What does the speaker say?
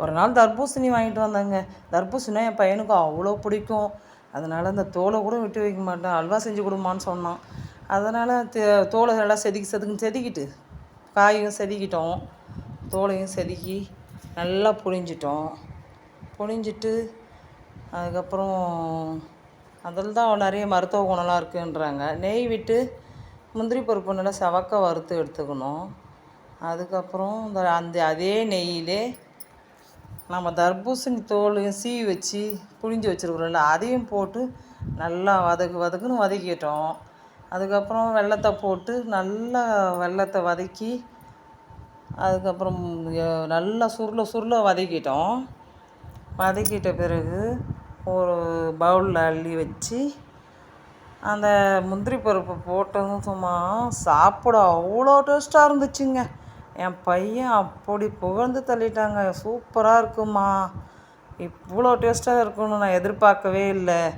ஒரு நாள் தர்பூசணி வாங்கிட்டு வந்தாங்க. தர்பூசணினா என் பையனுக்கு அவ்வளோ பிடிக்கும். அதனால் அந்த தோலை கூட விட்டு வைக்க மாட்டேன். அல்வா செஞ்சு கொடுமான்னு சொன்னான். அதனால் தோலை நல்லா செதுக்கி செதுக்குன்னு செதுக்கிட்டு காயும் செதுக்கிட்டோம். தோலையும் செதுக்கி நல்லா புழிஞ்சிட்டோம். புழிஞ்சிட்டு அதுக்கப்புறம் அதில் தான் நிறைய மருத்துவ குணம்லாம் இருக்குன்றாங்க. நெய் விட்டு முந்திரி பருப்பு நல்லா செவக்க வறுத்து எடுத்துக்கணும். அதுக்கப்புறம் இந்த அந்த அதே நெய்யிலே நம்ம தர்பூசணி தோலையும் சீவி வச்சு புழிஞ்சு வச்சுருக்குறோம்ல அதையும் போட்டு நல்லா வதக்கு வதக்குன்னு வதக்கிட்டோம். அதுக்கப்புறம் வெல்லத்தை போட்டு நல்லா வெல்லத்தை வதக்கி அதுக்கப்புறம் நல்லா சுருள சுருள வதக்கிட்டோம். வதக்கிட்ட பிறகு ஒரு பவுலில் அள்ளி வச்சு அந்த முந்திரி பருப்பு போட்டதும் சும்மா சாப்பிட அவ்வளோ டேஸ்ட்டாக இருந்துச்சுங்க. என் பையன் அப்படி புகழ்ந்து தள்ளிட்டாங்க. சூப்பராக இருக்குமா இவ்வளோ டேஸ்ட்டாக இருக்கும்னு நான் எதிர்பார்க்கவே இல்லை.